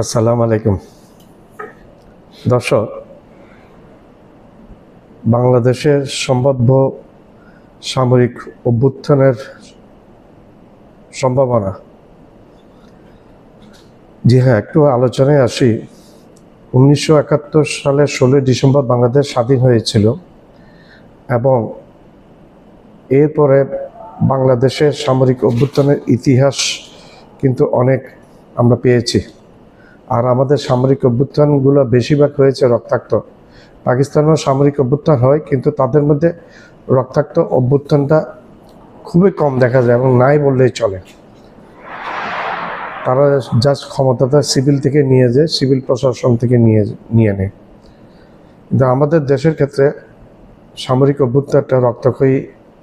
আসসালামু আলাইকুম। দর্শক, বাংলাদেশের সম্ভাব্য সামরিক অভ্যুত্থানের সম্ভাবনা। জি হ্যাঁ একটু আলোচনায় আসি। উনিশশো একাত্তর সালের ষোলোই ডিসেম্বর বাংলাদেশ স্বাধীন হয়েছিল এবং এরপরে বাংলাদেশের সামরিক অভ্যুত্থানের ইতিহাস কিন্তু অনেক আমরা পেয়েছি। আর আমাদের সামরিক অভ্যুত্থানগুলো বেশিরভাগ হয়েছে রক্তাক্ত। পাকিস্তানেও সামরিক অভ্যুত্থান হয়, কিন্তু তাদের মধ্যে রক্তাক্ত অভ্যুত্থানটা খুবই কম দেখা যায় এবং নাই বললেই চলে। তারা জাস্ট ক্ষমতাটা সিভিল থেকে নিয়ে যায়, সিভিল প্রশাসন থেকে নিয়ে নিয়ে নেয়। কিন্তু আমাদের দেশের ক্ষেত্রে সামরিক অভ্যুত্থানটা রক্তক্ষয়ী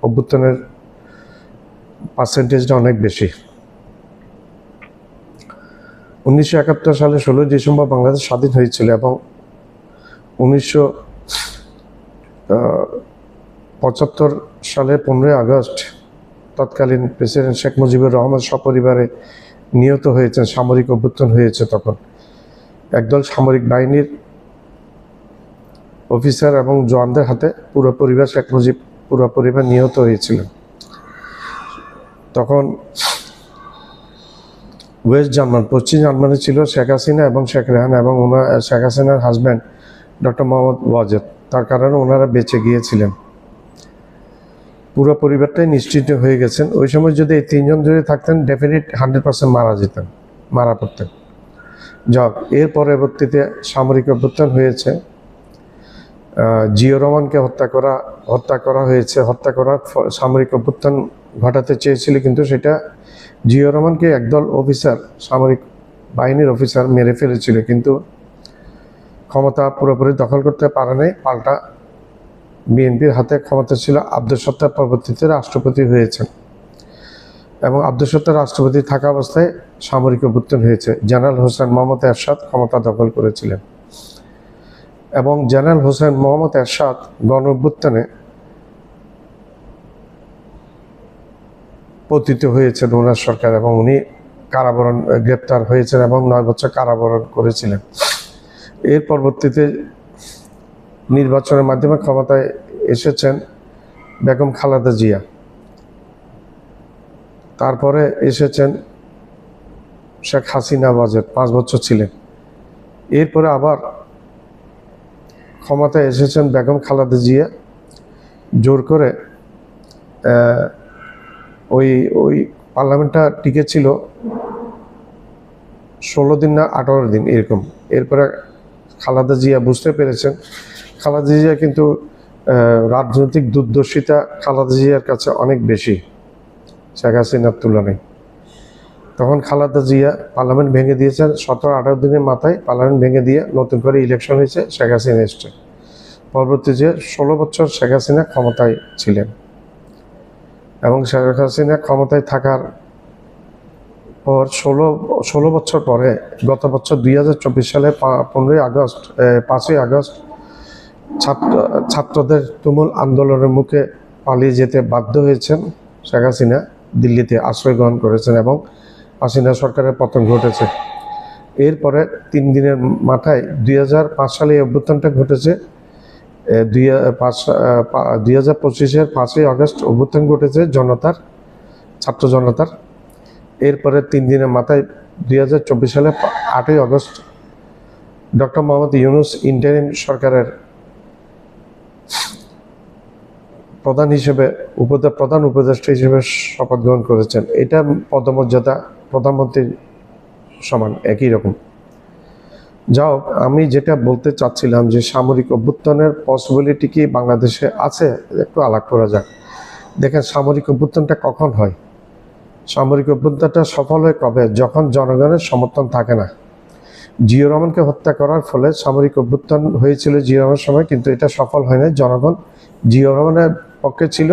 অভ্যুত্থানের পার্সেন্টেজটা অনেক বেশি। উনিশশো একাত্তর সালে ষোলোই ডিসেম্বর বাংলাদেশ স্বাধীন হয়েছিল এবং উনিশশো পঁচাত্তর সালে পনেরোই আগস্ট তৎকালীন প্রেসিডেন্ট শেখ মুজিবুর রহমান সপরিবারে নিহত হয়েছেন, সামরিক অভ্যুত্থান হয়েছে তখন। একদল সামরিক বাহিনীর অফিসার এবং জওয়ানদের হাতে পুরো পরিবার শেখ মুজিব, পুরো পরিবার নিহত হয়েছিলেন তখন ওয়েস্ট জার্মান, পশ্চিম জার্মানি ছিল শেখ হাসিনা এবং শেখ রেহানা এবং ওনার শেখ হাসিনার হাজব্যান্ড ডক্টর মোহাম্মদ ওয়াজেদ। তার কারণে ওনারা বেঁচে গিয়েছিলেন। পুরো পরিবারটাই নিশ্চিত হয়ে গেছেন। ওই সময় যদি এই তিনজন যদি থাকতেন ডেফিনেট হান্ড্রেড পার্সেন্ট মারা যেতেন, মারা পড়তেন। যাক, এর পরবর্তীতে সামরিক অভ্যুত্থান হয়েছে। জিও রহমানকে হত্যা করা হত্যা করা হয়েছে। হত্যা করার সামরিক অভ্যুত্থান ঘটাতে চেয়েছিল, কিন্তু সেটা জিও রহমানকে একদল অফিসার, সামরিক বাহিনীর অফিসার মেরে ফেলেছিল, কিন্তু ক্ষমতা পুরোপুরি দখল করতে পারে নাই। পাল্টা বিএনপির হাতে ক্ষমতা ছিল আব্দুল সত্তার পরবর্তীতে রাষ্ট্রপতি হয়েছেন এবং আব্দুল সত্তার রাষ্ট্রপতি থাকা অবস্থায় সামরিক অভ্যুত্থান হয়েছে। জেনারেল হোসেন মোহাম্মদ এরশাদ ক্ষমতা দখল করেছিলেন এবং জেনারেল হোসেন মোহাম্মদ এরশাদ গণ অভ্যুত্থানে পতিত হয়েছেন ওনার সরকার এবং উনি কারাবরণ, গ্রেপ্তার হয়েছেন এবং নয় বছর কারাবরণ করেছিলেন। এর পরবর্তীতে নির্বাচনের মাধ্যমে ক্ষমতায় এসেছেন বেগম খালাদা জিয়া। তারপরে এসেছেন শেখ হাসিনা বাজেট, পাঁচ বছর ছিলেন। এরপরে আবার ক্ষমতায় এসেছেন বেগম খালাদা জিয়া। জোর করে ওই ওই পার্লামেন্টটা টিকে ছিল ষোলো দিন না আঠারো দিন, এরকম। এরপরে খালাদা জিয়া বুঝতে পেরেছেন। খালাদা জিয়া কিন্তু রাজনৈতিক দুর্দর্শিতা খালাদা জিয়ার কাছে অনেক বেশি, শেখ হাসিনার তুলনায়। তখন খালাদা জিয়া পার্লামেন্ট ভেঙে দিয়েছেন, সতেরো আঠারো দিনের মাথায় পার্লামেন্ট ভেঙে দিয়ে নতুন করে ইলেকশন হয়েছে, শেখ হাসিনা এসছে। পরবর্তী যে ষোলো বছর শেখ হাসিনা ক্ষমতায় ছিলেন। এবং শেখ হাসিনা ক্ষমতায় থাকার পর ষোলো ষোলো বছর পরে, গত বছর দুই হাজার চব্বিশ সালে পনেরোই আগস্ট পাঁচই আগস্ট ছাত্র, ছাত্রদের তুমুল আন্দোলনের মুখে পালিয়ে যেতে বাধ্য হয়েছেন শেখ হাসিনা। দিল্লিতে আশ্রয় গ্রহণ করেছেন এবং হাসিনা সরকারের পতন ঘটেছে। এরপরে তিন দিনের মাথায় দুই হাজার পাঁচ সালে এই অভ্যুত্থানটা ঘটেছে। দুই হাজার পঁচিশের পাঁচই আগস্ট অভ্যুত্থান ঘটেছে জনতার, ছাত্র জনতার। এরপরে তিন দিনের মাথায় দুই হাজার চব্বিশ সালে আটই August doctor Mohammad Yunus interim সরকারের প্রধান হিসেবে, উপদে, প্রধান উপদেষ্টা হিসেবে শপথ গ্রহণ করেছেন। এটা পদমর্যাদা প্রধানমন্ত্রীর সমান একই রকম। হোক, আমি যেটা বলতে চাচ্ছিলাম যে সামরিক অভ্যুত্থানের পসিবিলিটি কি বাংলাদেশে আছে, একটু আলাপ করা যাক। দেখেন, সামরিক অভ্যুত্থানটা কখন হয়? সামরিক অভ্যুত্থানটা সফল হয় কবে? যখন জনগণের সমর্থন থাকে না। জিও রহমানকে হত্যা করার ফলে সামরিক অভ্যুত্থান হয়েছিল জিও রহমানের সময়, কিন্তু এটা সফল হয় না জনগণ জিও রহমানের পক্ষে ছিল।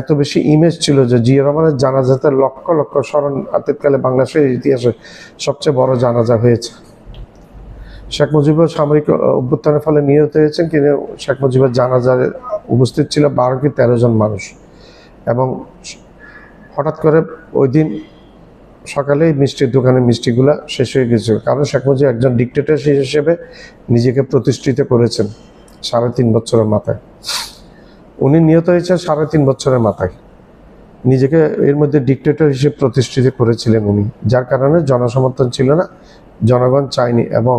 এত বেশি ইমেজ ছিল যে জিও রহমানের জানাজাতে লক্ষ লক্ষ স্মরণ আতীতকালে বাংলাদেশের ইতিহাসে সবচেয়ে বড় জানাজা হয়েছে। শেখ মুজিবুর সামরিক অভ্যুত্থানের ফলে নিহত হয়েছেন, কিন্তু শেখ মুজিবের জানাজার উপস্থিত ছিল বারো কি তেরো জন মানুষ। এবং হঠাৎ করে ওই দিন সকালেই মিষ্টির দোকানে মিষ্টিগুলা শেষ হয়ে গেছিল কারণ শেখ মুজিব একজন ডিক্টেটর হিসেবে নিজেকে প্রতিষ্ঠিত করেছেন সাড়ে তিন বছরের মাথায়। উনি নিহত হয়েছেন সাড়ে তিন বছরের মাথায়। নিজেকে এর মধ্যে ডিক্টেটর হিসেবে প্রতিষ্ঠিত করেছিলেন উনি, যার কারণে জনসমর্থন ছিল না, জনগণ চায়নি এবং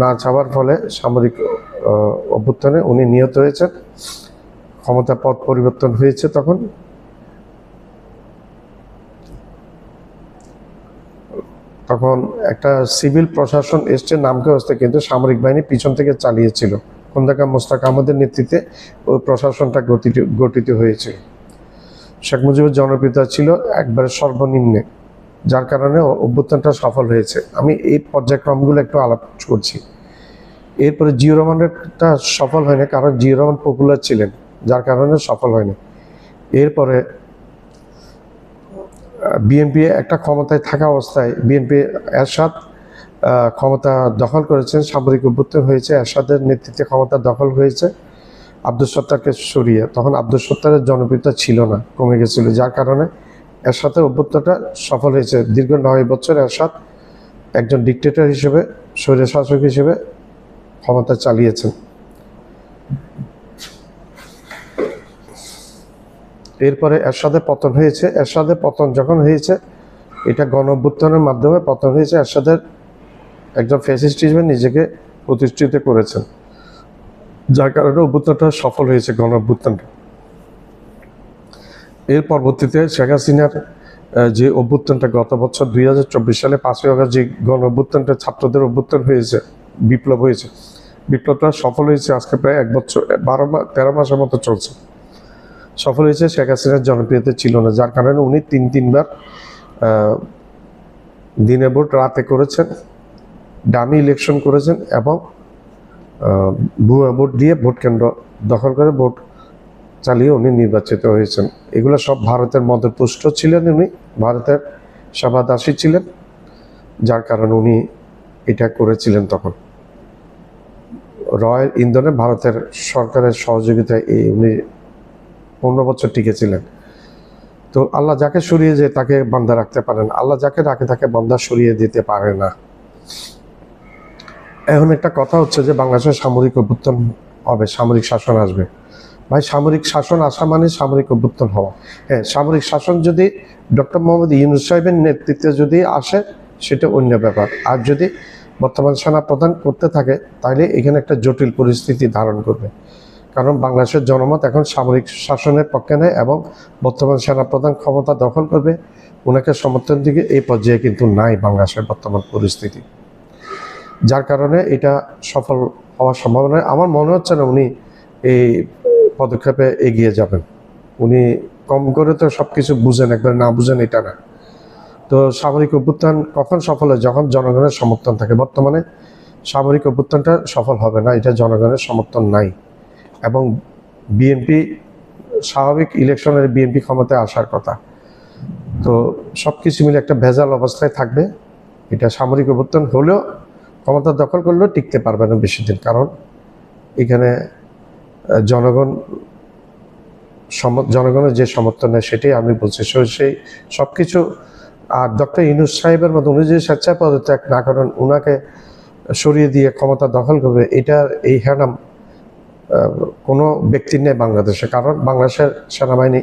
না চাওয়ার ফলে সামরিক অভ্যুত্থানে উনি নিহত হয়েছেন। ক্ষমতা পথ পরিবর্তন হয়েছে তখন। তখন একটা সিভিল প্রশাসন এসছে, নামকে হস্তে কিন্তু সামরিক বাহিনী পিছন থেকে চালিয়েছিল। খন্দকার মোস্তাক আহমদের নেতৃত্বে ওই প্রশাসনটা গঠিত গঠিত হয়েছিল শেখ মুজিবের জনপ্রিয়তা ছিল একবারে সর্বনিম্নে। যার কারণে অভ্যুত্থানটা সফল হয়েছে। আমি এই পর্যায়ক্রমগুলো একটু আলাপ করছি। এরপরে জিও রহমানেরটা সফল হয়নি, কারণ জিও রহমান পপুলার ছিলেন, যার কারণে সফল হয়নি। এরপরে বিএনপি একটা ক্ষমতায় থাকা অবস্থায় বিএনপি এরশাদ ক্ষমতা দখল করেছেন, সামরিক অভ্যুত্থান হয়েছে, এরশাদের নেতৃত্বে ক্ষমতা দখল হয়েছে আব্দুল সত্তারকে সরিয়ে। তখন আব্দুল সত্তারের জনপ্রিয়তা ছিল না, কমে গেছিল, যার কারণে এরশাদের অভ্যুত্থানটা সফল হয়েছে। দীর্ঘ নয় বছর এরশাদ একজন ডিকটেটর হিসেবে, স্বৈর শাসক হিসেবে ক্ষমতা চালিয়েছেন। এরপরে এরশাদের পতন হয়েছে। এরশাদের পতন যখন হয়েছে, এটা গণ অভ্যুত্থানের মাধ্যমে পতন হয়েছে। এরশাদের একজন ফ্যাসিস্ট হিসেবে নিজেকে প্রতিষ্ঠিত করেছেন। যার কারণে অভ্যুত্থানটা সফল হয়েছে, গণ অভ্যুত্থানটা। এর পরবর্তীতে শেখ হাসিনার যে অভ্যুত্থানটা গত বছর দুই হাজার চব্বিশ সালে পাঁচই অগস্ট যে গণ অভ্যুত্থানটা ছাত্রদের অভ্যুত্থান হয়েছে, বিপ্লব হয়েছে, বিপ্লবটা সফল হয়েছে আজকে প্রায় এক বছর, বারো মাস তেরো মাসের মতো চলছে। সফল হয়েছে শেখ হাসিনার জনপ্রিয়তা ছিল না, যার কারণে উনি তিন, তিনবার দিনে ভোট রাতে করেছেন ডামি ইলেকশন করেছেন এবং ভুয়া ভোট দিয়ে ভোট কেন্দ্র দখল করে ভোট চালিয়ে উনি নির্বাচিত হয়েছেন। এগুলো সব ভারতের মধ্যপুষ্ট ছিলেন উনি, ভারতের সভাদাসী ছিলেন, যার কারণে উনি এটা করেছিলেন তখন। রয়ের ইন্ধনে ভারতের সরকারের সহযোগিতায় এই উনি পনেরো বছর টিকেছিলেন। তো আল্লাহ যাকে সরিয়ে যায় তাকে বান্দা রাখতে পারেন, আল্লাহ যাকে রাখে তাকে বান্দা সরিয়ে দিতে পারে না। এখন একটা কথা হচ্ছে যে বাংলাদেশের সামরিক অভ্যুত্থান হবে, সামরিক শাসন আসবে। ভাই, সামরিক শাসন আসা মানে সামরিক অভ্যুত্থান হওয়া। হ্যাঁ সামরিক শাসন যদি ডক্টর মোহাম্মদ ইউনুস সাহেবের নেতৃত্বে যদি আসে, সেটা অন্য ব্যাপার। আর যদি বর্তমান সেনা প্রধান করতে থাকে, তাহলে এখানে একটা জটিল পরিস্থিতি ধারণ করবে। কারণ বাংলাদেশের জনমত এখন সামরিক শাসনের পক্ষে নেয় এবং বর্তমান সেনাপ্রধান ক্ষমতা দখল করবে। ওনাকে সমর্থন দিকে এই পর্যায়ে কিন্তু নাই বাংলাদেশের বর্তমান পরিস্থিতি। যার কারণে এটা সফল হওয়ার সম্ভাবনা। আমার মনে হচ্ছে না উনি এই পদক্ষেপে এগিয়ে যাবেন। উনি কম করে তো সব কিছু বুঝেন, একবার না বুঝেন এটা না। তো সামরিক অভ্যুত্থান কখন সফল হয়? যখন জনগণের সমর্থন থাকে। বর্তমানে সামরিক অভ্যুত্থানটা সফল হবে না, এটা জনগণের সমর্থন নাই। এবং বিএনপি, স্বাভাবিক ইলেকশনের বিএনপি ক্ষমতায় আসার কথা। তো সব কিছু মিলে একটা ভেজাল অবস্থায় থাকবে। এটা সামরিক অভ্যুত্থান হলেও ক্ষমতা দখল করলেও টিকতে পারবে না বেশি দিন। কারণ এখানে জনগণ জনগণের যে সমর্থন নেয় সেটাই আমি বলছি। সেই সব কিছু আর ডক্টর ইনুস সাহেবের মতো উনি যদি স্বেচ্ছায় পদত্যাগ না করেন ওনাকে সরিয়ে দিয়ে ক্ষমতা দখল করবে, এটার এই হ্যানাম কোনো ব্যক্তির নেই বাংলাদেশে। কারণ বাংলাদেশের সেনাবাহিনী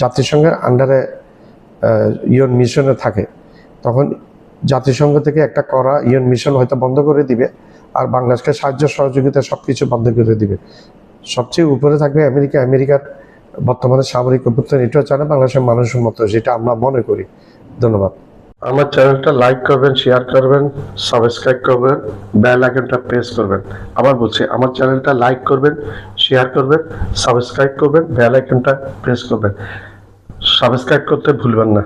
জাতিসংঘের আন্ডারে ইউন মিশনে থাকে। তখন জাতিসংঘ থেকে একটা করা ইউন মিশন হয়তো বন্ধ করে দিবে, আর বাংলাদেশকে সাহায্য সহযোগিতা সব কিছু বন্ধ করে দিবে। সবচেয়ে উপরে থাকবে আমেরিকা, আমেরিকার বর্তমানে সামরিক অভ্যুত্থান, এটাও জানে বাংলাদেশের মানুষের মতো, যেটা আমরা মনে করি। ধন্যবাদ। আমার চ্যানেলটা লাইক করবেন শেয়ার করবেন সাবস্ক্রাইব করবেন বেল আইকনটা প্রেস করবেন। আবার বলছি, আমার চ্যানেলটা লাইক করবেন শেয়ার করবেন সাবস্ক্রাইব করবেন বেল আইকনটা প্রেস করবেন। সাবস্ক্রাইব করতে ভুলবেন না।